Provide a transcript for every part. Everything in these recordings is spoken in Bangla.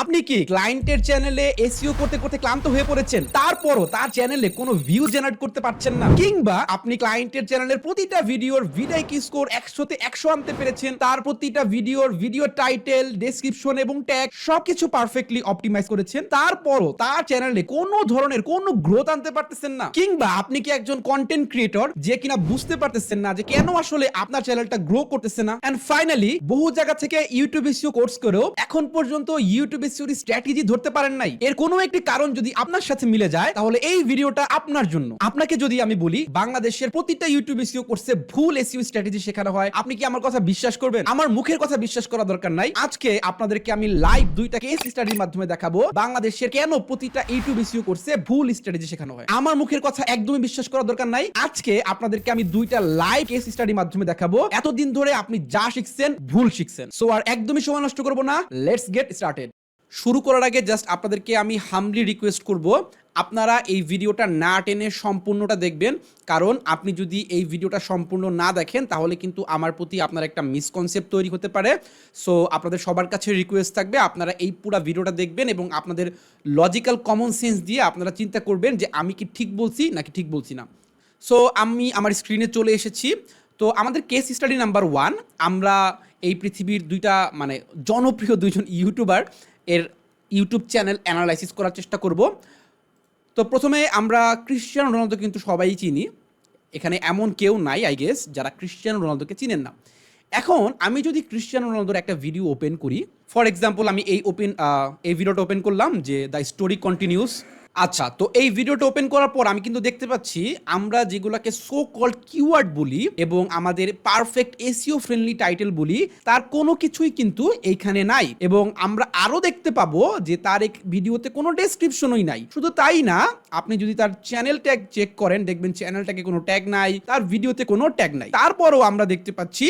আপনি কি ক্লায়েন্টের চ্যানেলে এসইও করতে করতে ক্লান্ত হয়ে পড়েছেন? তারপরও তার চ্যানেলে কোনো ভিউ জেনারেট করতে পারছেন না। কিংবা আপনি ক্লায়েন্টের চ্যানেলের প্রতিটা ভিডিওর ভিডিও কি স্কোর একশোতে একশো আনতে পেরেছেন। তার প্রতিটা ভিডিওর ভিডিও টাইটেল ডেসক্রিপশন এবং ট্যাগ সবকিছু পারফেক্টলি অপটিমাইজ করেছেন। তারপরও তার চ্যানেলে কোনো ধরনের কোনো গ্রোথ আনতে পারতেছেন না। কিংবা আপনি কি একজন কন্টেন্ট ক্রিয়েটর যে কিনা বুঝতে পারতেছেন না যে কেন আসলে আপনার চ্যানেলটা গ্রো করতেছে না? এন্ড ফাইনালি বহু জায়গা থেকে ইউটিউব এসিও কোর্স করেও এখন পর্যন্ত ইউটিউব এসিওর স্ট্র্যাটেজি ধরতে পারেন নাই। এর কোনো একটি কারণ যদি আপনার সাথে মিলে যায়, তাহলে এই ভিডিওটা আপনার জন্য। আপনাকে যদি আমি বলি, বাংলাদেশের প্রতিটা ইউটিউব এসিও কোর্সে ভুল এসিও স্ট্র্যাটেজি শেখানো হয়। আপনি কি আমার কথা বিশ্বাস করবেন? আমার মুখের কথা বিশ্বাস করা দরকার নাই। আজকে আপনাদেরকে আমি লাইভ দুইটা কেস স্টাডির মাধ্যমে দেখাবো, বাংলাদেশের কেন প্রতিটা ইউটিউব এসিও কোর্সে ভুল স্ট্র্যাটেজি শেখানো হয়। আমার মুখের কথা একদমই বিশ্বাস করা দরকার নাই। আজকে আপনাদেরকে আমি দুইটা লাইভ কেস স্টাডির মাধ্যমে দেখাবো। এতদিন ধরে আপনি যা শিখছেন, ভুল শিখছেন। সো আর একদমই সময় নষ্ট করব না। লেটস গেট স্টার্টেড শুরু করার আগে জাস্ট আপনাদেরকে আমি হামলি রিকোয়েস্ট করব, আপনারা এই ভিডিওটা না টেনে সম্পূর্ণটা দেখবেন। কারণ আপনি যদি এই ভিডিওটা সম্পূর্ণ না দেখেন, তাহলে কিন্তু আমার প্রতি আপনার একটা মিসকনসেপ্ট তৈরি হতে পারে। সো আপনাদের সবার কাছে রিকোয়েস্ট থাকবে, আপনারা এই পুরো ভিডিওটা দেখবেন এবং আপনাদের লজিক্যাল কমন সেন্স দিয়ে আপনারা চিন্তা করবেন যে আমি কি ঠিক বলছি নাকি ঠিক বলছি না। সো আমি আমার স্ক্রিনে চলে এসেছি। তো, আমাদের কেস স্টাডি নাম্বার ওয়ান আমরা এই পৃথিবীর দুইটা মানে জনপ্রিয় দুইজন ইউটিউবার এর ইউটিউব চ্যানেল অ্যানালাইসিস করার চেষ্টা করব। তো প্রথমে আমরা ক্রিশ্চিয়ান রোনালদো কিন্তু সবাই চিনি। এখানে এমন কেউ নাই আই গেস যারা ক্রিশ্চিয়ান রোনালদোকে চিনেন না। এখন আমি যদি ক্রিশ্চিয়ান রোনালদোর একটা ভিডিও ওপেন করি ফর এক্সাম্পল আমি এই ওপেন এই ভিডিওটা ওপেন করলাম যে দ্য স্টোরি কন্টিনিউস আচ্ছা তো এই ভিডিওটা ওপেন করার পর আমি কিন্তু দেখতে পাচ্ছি আমরা যেগুলোকে সো কল্ড কিওয়ার্ড বলি এবং আমাদের পারফেক্ট এসিও ফ্রেন্ডলি টাইটেল বলি, তার কোনো কিছুই কিন্তু এইখানে নাই এবং আমরা আরও দেখতে পাবো যে তার এক ভিডিওতে কোনো ডেসক্রিপশনই নাই। শুধু তাই না, আপনি যদি তার চ্যানেল ট্যাগ চেক করেন, দেখবেন চ্যানেলটাকে কোনো ট্যাগ নাই, তার ভিডিওতে কোনো ট্যাগ নাই। তারপরও আমরা দেখতে পাচ্ছি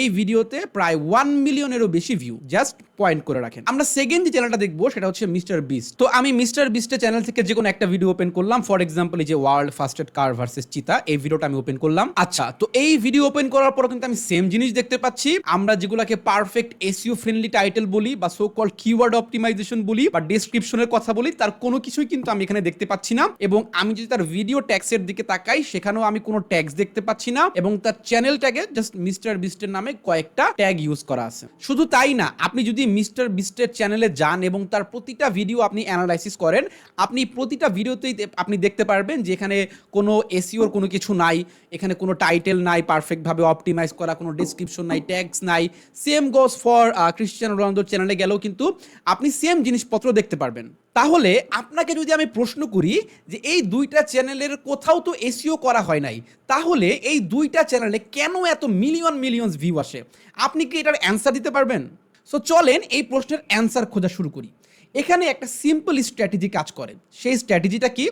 এই ভিডিওতে প্রায় ওয়ান মিলিয়নেরও বেশি ভিউ জাস্ট পয়েন্ট করে রাখেন। আমরা সেকেন্ড যে চ্যানেলটা দেখব, সেটা হচ্ছে মিস্টার বিস্ট তো আমি মিস্টার বিস্টের চ্যানেল থেকে যে কোনো একটা ভিডিও ওপেন করলাম ফর এক্সাম্পল এই যে ওয়ার্ল্ড ফাস্টেড কার ভার্সেস চিতা এই ভিডিওটা আমি ওপেন করলাম। আচ্ছা তো এই ভিডিও ওপেন করার পর কিন্তু আমি সেম জিনিস দেখতে পাচ্ছি। আমরা যেগুলোকে পারফেক্ট এসিও ফ্রেন্ডলি টাইটেল বলি, বা সো কল কিওয়ার্ড অপটিমাইজেশন বলি, বা ডেসক্রিপশনের কথা বলি, তার কোনো কিছুই কিন্তু আমি এখানে দেখতে পাচ্ছি না। এবং আমি যদি তার ভিডিও ট্যাক্সের দিকে তাকাই, সেখানেও আমি কোনো ট্যাক্স দেখতে পাচ্ছি না। এবং তার চ্যানেল ট্যাগে জাস্ট মিস্টার বিস্টের নামে কয়েকটা ট্যাগ ইউজ করা আছে। শুধু তাই না, আপনি যদি মিস্টার বিস্টের চ্যানেলে যান এবং তার প্রতিটা ভিডিও আপনি অ্যানালাইসিস করেন, আপনি প্রতিটা ভিডিওতেই আপনি দেখতে পারবেন যে এখানে কোনো এসিওর কোনো কিছু নাই, এখানে কোনো টাইটেল নাই পারফেক্টভাবে অপটিমাইজ করা, কোনো ডিসক্রিপশন নাই ট্যাগস নাই। সেম গোস ফর ক্রিশ্চিয়ান রোনালদোর চ্যানেলে গেলেও কিন্তু আপনি সেম জিনিসপত্র দেখতে পারবেন। তাহলে আপনাকে যদি আমি প্রশ্ন করি যে এই দুইটা চ্যানেলের কোথাও তো এসিও করা হয় নাই, তাহলে এই দুইটা চ্যানেলে কেন এত মিলিয়ন মিলিয়নস ভিউ আসে? আপনি কি এটার অ্যান্সার দিতে পারবেন? সো চলেন এই প্রশ্নের অ্যান্সার খোঁজা শুরু করি। এখানে একটা সিম্পল স্ট্র্যাটেজি কাজ করে। সেই স্ট্র্যাটেজিটা কি?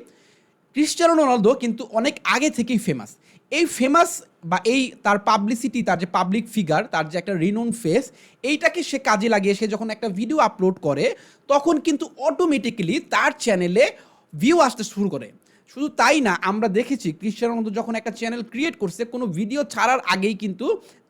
ক্রিশ্চিয়ানো রোনালদো কিন্তু অনেক আগে থেকেই ফেমাস এই ফেমাস বা এই তার পাবলিসিটি তার যে পাবলিক ফিগার তার যে একটা রিনোন ফেস এইটাকে সে কাজে লাগিয়ে সে যখন একটা ভিডিও আপলোড করে, তখন কিন্তু অটোমেটিক্যালি তার চ্যানেলে ভিউ আসতে শুরু করে। শুধু তাই না, আমরা দেখেছি ক্রিশ্চান রোনালদো যখন একটা চ্যানেল ক্রিয়েট করছে, কোনো ভিডিও ছাড়ার আগেই কিন্তু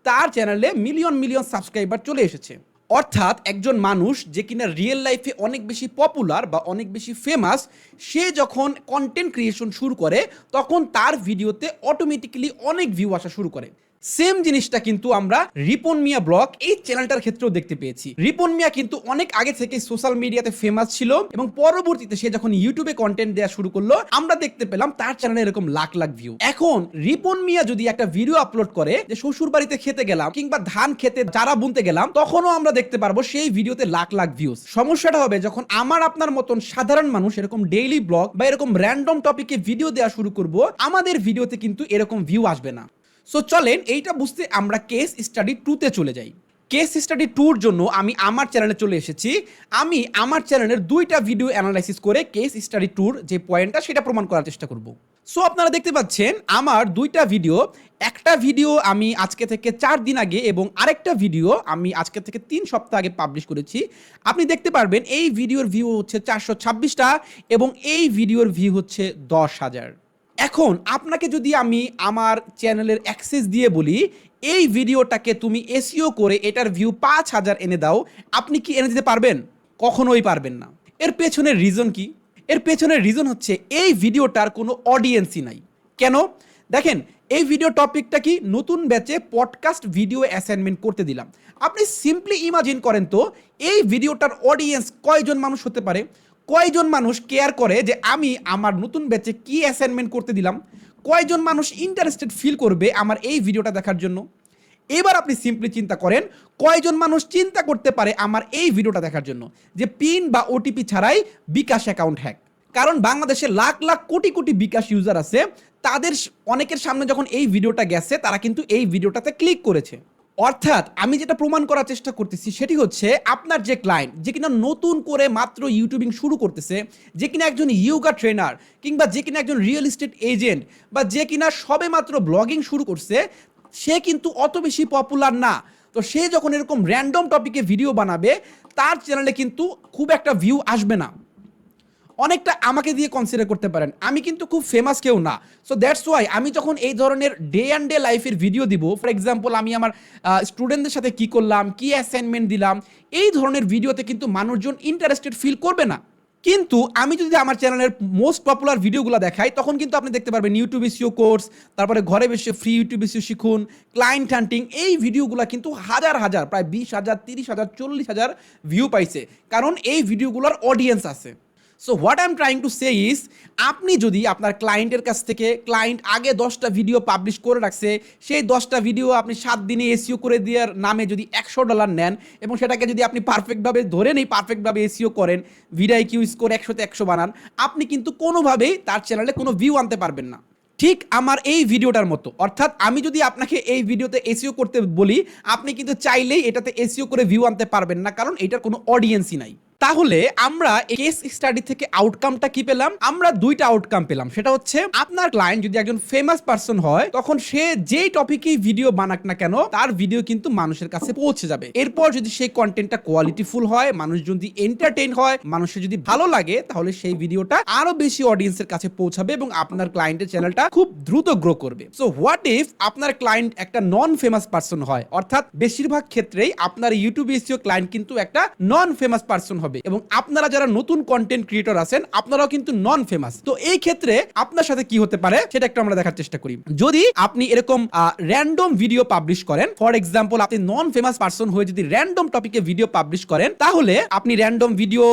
তার চ্যানেলে মিলিয়ন মিলিয়ন সাবস্ক্রাইবার চলে এসেছে। অর্থাৎ একজন মানুষ যে কিনা রিয়েল লাইফে অনেক বেশি পপুলার বা অনেক বেশি ফেমাস সে যখন কন্টেন্ট ক্রিয়েশন শুরু করে, তখন তার ভিডিওতে অটোমেটিক্যালি অনেক ভিউ আসা শুরু করে। সেম জিনিসটা কিন্তু আমরা রিপন মিয়া ব্লগ এই চ্যানেলটার ক্ষেত্রেও দেখতে পেয়েছি। রিপন মিয়া কিন্তু অনেক আগে থেকে সোশ্যাল মিডিয়াতে ফেমাস ছিল এবং পরবর্তীতে সে যখন ইউটিউবে কন্টেন্ট দেওয়া শুরু করল, আমরা দেখতে পেলাম তার চ্যানেলে এরকম লাখ লাখ ভিউ এখন রিপন মিয়া যদি একটা ভিডিও আপলোড করে যে শ্বশুর বাড়িতে খেতে গেলাম কিংবা ধান খেতে যারা বুনতে গেলাম, তখনও আমরা দেখতে পারব সেই ভিডিওতে লাখ লাখ ভিউজ সমস্যাটা হবে যখন আমার আপনার মতন সাধারণ মানুষ এরকম ডেইলি ব্লগ বা এরকম র্যান্ডম টপিকে ভিডিও দেওয়া শুরু করব, আমাদের ভিডিওতে কিন্তু এরকম ভিউ আসবে না। সো চলেন এইটা বুঝতে আমরা কেস স্টাডি টুতে চলে যাই। কেস স্টাডি টুর জন্য আমি আমার চ্যানেলে চলে এসেছি। আমি আমার চ্যানেলের দুইটা ভিডিও অ্যানালাইসিস করে কেস স্টাডি টুর যে পয়েন্টটা সেটা প্রমাণ করার চেষ্টা করব। সো আপনারা দেখতে পাচ্ছেন, আমার দুইটা ভিডিও একটা ভিডিও আমি আজকে থেকে চার দিন আগে এবং আরেকটা ভিডিও আমি আজকে থেকে তিন সপ্তাহ আগে পাবলিশ করেছি। আপনি দেখতে পারবেন, এই ভিডিওর ভিউ হচ্ছে চারশো ছাব্বিশটা এবং এই ভিডিওর ভিউ হচ্ছে দশ হাজার। এখন আপনাকে যদি আমি আমার চ্যানেলের অ্যাক্সেস দিয়ে বলি, এই ভিডিওটাকে তুমি এসিও করে এটার ভিউ পাঁচ হাজার এনে দাও, আপনি কি এনে দিতে পারবেন? কখনোই পারবেন না। এর পেছনের রিজন কি? এর পেছনের রিজন হচ্ছে এই ভিডিওটার কোনো অডিয়েন্সই নাই। কেন? দেখেন, এই ভিডিও টপিকটা কি নতুন ব্যাচে পডকাস্ট ভিডিও অ্যাসাইনমেন্ট করতে দিলাম। আপনি সিম্পলি ইমাজিন করেন তো, এই ভিডিওটার অডিয়েন্স কয়জন মানুষ হতে পারে? কয়জন মানুষ কেয়ার করে যে আমি আমার নতুন ব্যাচে কি অ্যাসাইনমেন্ট করতে দিলাম? কয়জন মানুষ ইন্টারেস্টেড ফিল করবে আমার এই ভিডিওটা দেখার জন্য? এবার আপনি সিম্পলি চিন্তা করেন, কয়জন মানুষ চিন্তা করতে পারে আমার এই ভিডিওটা দেখার জন্য? যে পিন বা ওটিপি ছাড়াই বিকাশ অ্যাকাউন্ট হ্যাক কারণ বাংলাদেশে লাখ লাখ কোটি কোটি বিকাশ ইউজার আছে, তাদের অনেকের সামনে যখন এই ভিডিওটা গেছে, তারা কিন্তু এই ভিডিওটাতে ক্লিক করেছে। অর্থাৎ আমি যেটা প্রমাণ করার চেষ্টা করতেছি সেটি হচ্ছে আপনার যে ক্লায়েন্ট যে কিনা নতুন করে মাত্র ইউটিউবিং শুরু করতেছে, যে কিনা একজন ইয়োগা ট্রেনার কিংবা যে কিনা একজন রিয়েল এস্টেট এজেন্ট বা যে কিনা সবে মাত্র ব্লগিং শুরু করছে, সে কিন্তু অত বেশি পপুলার না। তো সে যখন এরকম র্যান্ডম টপিকে ভিডিও বানাবে, তার চ্যানেলে কিন্তু খুব একটা ভিউ আসবে না। অনেকটা আমাকে দিয়ে কনসিডার করতে পারেন। আমি কিন্তু খুব ফেমাস কেউ না। সো দ্যাটস ওয়াই আমি যখন এই ধরনের ডে অ্যান্ড ডে লাইফের ভিডিও দিব ফর এক্সাম্পল আমি আমার স্টুডেন্টদের সাথে কি করলাম, কি অ্যাসাইনমেন্ট দিলাম, এই ধরনের ভিডিওতে কিন্তু মানুষজন ইন্টারেস্টেড ফিল করবে না। কিন্তু আমি যদি আমার চ্যানেলের মোস্ট পপুলার ভিডিওগুলো দেখাই, তখন কিন্তু আপনি দেখতে পারবেন ইউটিউব এসিও কোর্স তারপরে ঘরে বসে ফ্রি ইউটিউব এসিও শিখুন ক্লায়েন্ট হান্টিং এই ভিডিওগুলো কিন্তু হাজার হাজার, প্রায় বিশ হাজার, তিরিশ হাজার, চল্লিশ হাজার ভিউ পাইছে। কারণ এই ভিডিওগুলোর অডিয়েন্স আছে। So what I am trying to say is আপনি যদি আপনার ক্লায়েন্টের কাছ থেকে ক্লায়েন্ট আগে দশটা ভিডিও পাবলিশ করে রাখছে, সেই দশটা ভিডিও আপনি সাত দিনে এসিও করে দেওয়ার নামে যদি একশো ডলার নেন এবং সেটাকে যদি আপনি পারফেক্টভাবে ধরে নেই পারফেক্টভাবে এসিও করেন ভিডিও কিউ স্কোর একশোতে একশো বানান, আপনি কিন্তু কোনোভাবেই তার চ্যানেলে কোনো ভিউ আনতে পারবেন না। ঠিক আমার এই ভিডিওটার মতো। অর্থাৎ আমি যদি আপনাকে এই ভিডিওতে এসিও করতে বলি, আপনি কিন্তু চাইলেই এটাতে এসিও করে ভিউ আনতে পারবেন না, কারণ এটার কোনো অডিয়েন্সই নাই। তাহলে আমরা কেস স্টাডি থেকে আউটকামটা কি পেলাম? আমরা দুইটা আউটকাম পেলাম। সেটা হচ্ছে, আপনার ক্লায়েন্ট যদি একজন ফেমাস পার্সন হয়, তখন সে যেই টপিকেই ভিডিও বানাক না কেন, তার ভিডিও কিন্তু মানুষের কাছে পৌঁছে যাবে। এরপর যদি সেই কন্টেন্টটা কোয়ালিটিফুল হয় মানুষ যদি এন্টারটেইন হয়, মানুষের যদি ভালো লাগে, তাহলে সেই ভিডিওটা আরও বেশি অডিয়েন্সের কাছে পৌঁছাবে এবং আপনার ক্লায়েন্টের চ্যানেলটা খুব দ্রুত গ্রো করবে। সো হোয়াট ইফ আপনার ক্লায়েন্ট একটা নন ফেমাস পার্সন হয়? অর্থাৎ, বেশিরভাগ ক্ষেত্রেই আপনার ইউটিউব এসিও ক্লায়েন্ট কিন্তু একটা নন ফেমাস পার্সন হবে। এবং আপনারা যারা নতুন কন্টেন্ট ক্রিয়েটর আছেন, আপনারাও কিন্তু নন ফেমাস তো এই ক্ষেত্রে আপনার সাথে কি হতে পারে, সেটা একটু আমরা দেখার চেষ্টা করি। যদি আপনি এরকম র্যান্ডম ভিডিও পাবলিশ করেন ফর এক্সাম্পল আপনি নন ফেমাস পার্সন হয়ে যদি র্যান্ডম টপিকে ভিডিও পাবলিশ করেন, তাহলে আপনি র্যান্ডম ভিডিও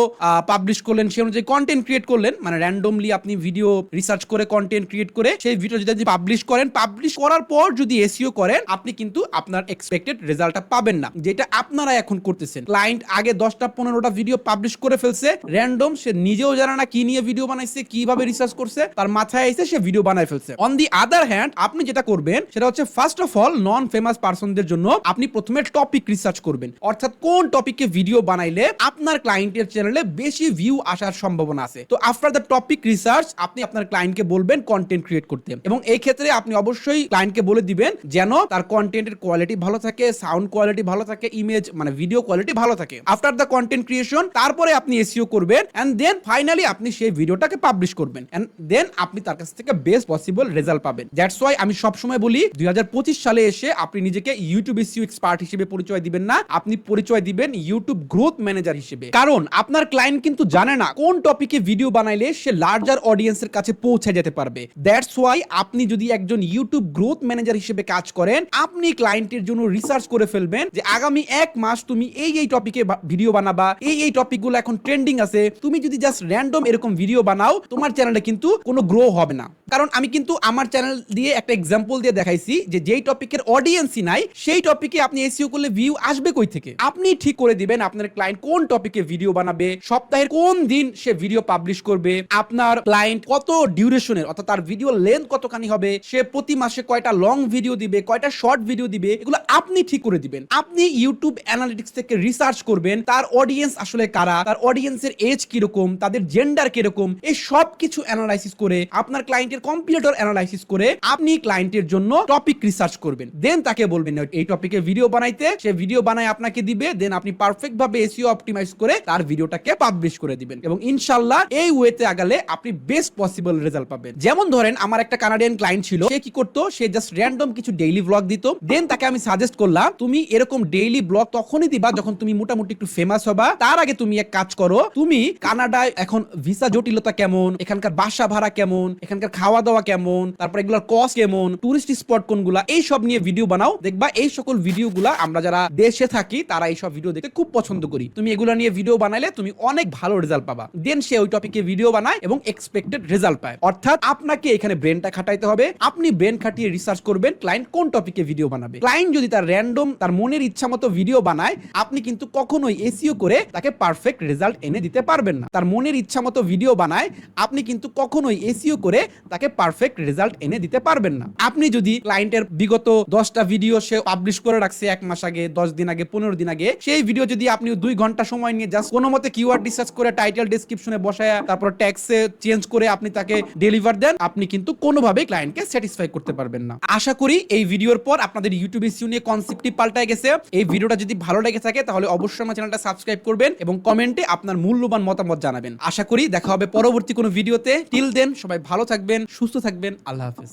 পাবলিশ করলেন, সেই অনুযায়ী কন্টেন্ট ক্রিয়েট করলেন মানে র্যান্ডমলি আপনি ভিডিও রিসার্চ করে কন্টেন্ট ক্রিয়েট করে, সেই ভিডিও যদি পাবলিশ করেন পাবলিশ করার পর যদি এসিও করেন, আপনি কিন্তু আপনার এক্সপেক্টেড রেজাল্টটা পাবেন না, যেটা আপনারা এখন করতেছেন। ক্লায়েন্ট আগে দশটা, পনেরোটা ভিডিও পাবলিশ করে ফেলছে। র্যান্ডম সে নিজেও জানে না কি নিয়ে ভিডিও বানাইছে, কীভাবে রিসার্চ করছে, তার মাথায় এসে সে ভিডিও বানায় ফেলছে। অন দি আদার হ্যান্ড আপনি যেটা করবেন, সেটা হচ্ছে first of all non famous পার্সনদের জন্য আপনি প্রথমে টপিক রিসার্চ করবেন। অর্থাৎ কোন টপিকে ভিডিও বানাইলে আপনার ক্লায়েন্টের চ্যানেলে বেশি ভিউ আসার সম্ভাবনা আছে। তো আফটার দ্য টপিক রিসার্চ আপনি আপনার ক্লায়েন্টকে বলবেন কন্টেন্ট ক্রিয়েট করতে। এবং এই ক্ষেত্রে আপনি অবশ্যই ক্লায়েন্টকে বলে দিবেন যেন তার কন্টেন্টের কোয়ালিটি ভালো থাকে সাউন্ড কোয়ালিটি ভালো থাকে ইমেজ মানে ভিডিও কোয়ালিটি ভালো থাকে। আফটার দ্য কন্টেন্ট ক্রিয়েশন তারপরে আপনি এসিও করবেন এন্ড দেন ফাইনালি আপনি সেই ভিডিওটাকে পাবলিশ করবেন এন্ড দেন আপনি তার কাছ থেকে বেস্ট পসিবল রেজাল্ট পাবেন। দ্যাটস ওয়াই আমি সবসময় বলি, দুই হাজার পঁচিশ সালে এসে আপনি নিজেকে ইউটিউব এসিও এক্সপার্ট হিসেবে পরিচয় দিবেন না, আপনি পরিচয় দিবেন ইউটিউব গ্রোথ ম্যানেজার হিসেবে। কারণ আপনার ক্লায়েন্ট কিন্তু জানে না কোন টপিকে ভিডিও বানাইলে সে লার্জার অডিয়েন্সের কাছে পৌঁছে যেতে পারবে। দ্যাটস ওয়াই আপনি যদি একজন ইউটিউব গ্রোথ ম্যানেজার হিসেবে কাজ করেন, আপনি ক্লায়েন্টের জন্য রিসার্চ করে ফেলবেন যে আগামী এক মাস তুমি এই এই টপিকে ভিডিও বানাবা, এই এই টপিকগুলো এখন ট্রেন্ডিং আছে, তুমি যদি জাস্ট র্যান্ডম এরকম ভিডিও বানাও, তোমার চ্যানেলে কিন্তু কোনো গ্রো হবে না। কারণ আমি কিন্তু আমার চ্যানেল দিয়ে একটা এক্সাম্পল দিয়ে দেখাইছি যে যেই টপিকের অডিয়েন্সই নাই, সেই টপিকে আপনি এসিও করলে ভিউ আসবে কই থেকে? আপনি ঠিক করে দিবেন আপনার ক্লায়েন্ট কোন টপিকে ভিডিও বানাবে, সপ্তাহের কোন দিন সে ভিডিও পাবলিশ করবে, আপনার ক্লায়েন্ট কত ডিউরেশনের অর্থাৎ তার ভিডিও লেন্থ কতখানি হবে, সে প্রতি মাসে কয়টা লং ভিডিও দিবে, কয়টা শর্ট ভিডিও দিবে, এগুলো আপনি ঠিক করে দিবেন। আপনি ইউটিউব অ্যানালিটিক্স থেকে রিসার্চ করবেন, তার অডিয়েন্স আসলে কারা, তার অডিয়েন্সের এজ কীরকম, তাদের জেন্ডার কীরকম, এই সব কিছু অ্যানালাইসিস করে, আপনার ক্লায়েন্টের কম্পিউটার অ্যানালাইসিস করে, আপনি ক্লায়েন্টের জন্য টপিক রিসার্চ করবেন। দেন তাকে বলবেন, এই টপিকে ভিডিও বানাইতে, সে ভিডিও বানায় আপনাকে দিবে দেন আপনি পারফেক্ট ভাবে এসিও অপটিমাইজ করে তার ভিডিওটাকে পাবলিশ করে দিবেন। এবং ইনশাল্লাহ এই ওয়েতে আগালে আপনি বেস্ট পসিবল রেজাল্ট পাবেন। যেমন ধরেন, আমার একটা কানাডিয়ান ক্লায়েন্ট ছিল, সে কি করতো? সে জাস্ট র্যান্ডম কিছু ডেইলি ব্লগ দিত। দেন তাকে আমি সাজেস্ট করলাম, তুমি এরকম ডেইলি ব্লগ তখনই দিবা যখন তুমি মোটামুটি একটু ফেমাস হবা। তার আগে তুমি এক কাজ করো, তুমি কানাডায় এখন ভিসা জটিলতা কেমন, এখানকার বাসা ভাড়া কেমন, এখানকার খাওয়া দাওয়া কেমন, তারপর এগুলোর কস্ট কেমন টুরিস্ট স্পট কোনগুলা, এই সব নিয়ে ভিডিও বানাও, দেখবা এই সকল ভিডিওগুলা আমরা যারা দেশে থাকি, তারা এই সব ভিডিও দেখতে খুব পছন্দ করি। তুমি এগুলো নিয়ে ভিডিও বানাইলে তুমি অনেক ভালো রেজাল্ট পাবা। দেন সে ওই টপিকে ভিডিও বানায় এবং এক্সপেক্টেড রেজাল্ট পায়। অর্থাৎ আপনাকে এখানে ব্রেনটা খাটাইতে হবে, আপনি ব্রেন খাটিয়ে রিসার্চ করবেন ক্লায়েন্ট কোন টপিকে ভিডিও বানাবে। ক্লায়েন্ট যদি তার র্যান্ডম তার মনের ইচ্ছা মতো ভিডিও বানায়, আপনি কিন্তু কখনোই এসিও করে তাকে পারফেক্ট রেজাল্ট এনে দিতে পারবেন না। তার মনের ইচ্ছা মতো ভিডিও বানায়, আপনি কিন্তু কখনোই এসিও করে তাকে পারফেক্ট রেজাল্ট এনে দিতে পারবেন না। আপনি যদি ক্লায়েন্টের বিগত দশটা ভিডিও সে পাবলিশ করে রাখছে এক মাস আগে, দশ দিন আগে, পনেরো দিন আগে, সেই ভিডিও যদি আপনি দুই ঘণ্টা সময় নিয়ে জাস্ট কোনো মতে কিওয়ার্ড রিসার্চ করে টাইটেল ডিসক্রিপশনে বসায়, তারপর ট্যাক্সে চেঞ্জ করে আপনি তাকে ডেলিভার দেন, আপনি কিন্তু কোনোভাবেই ক্লায়েন্টকে স্যাটিসফাই করতে পারবেন না। আশা করি এই ভিডিওর পর আপনাদের ইউটিউব এসিও নিয়ে কনসেপ্টটি পাল্টায় গেছে। এই ভিডিওটা যদি ভালো লেগে থাকে, তাহলে অবশ্যই আমার চ্যানেলটা সাবস্ক্রাইব করবেন এবং কমেন্টে আপনার মূল্যবান মতামত জানাবেন। আশা করি দেখা হবে পরবর্তী কোনো ভিডিওতে। টিল দেন সবাই ভালো থাকবেন, সুস্থ থাকবেন। আল্লাহ হাফেজ।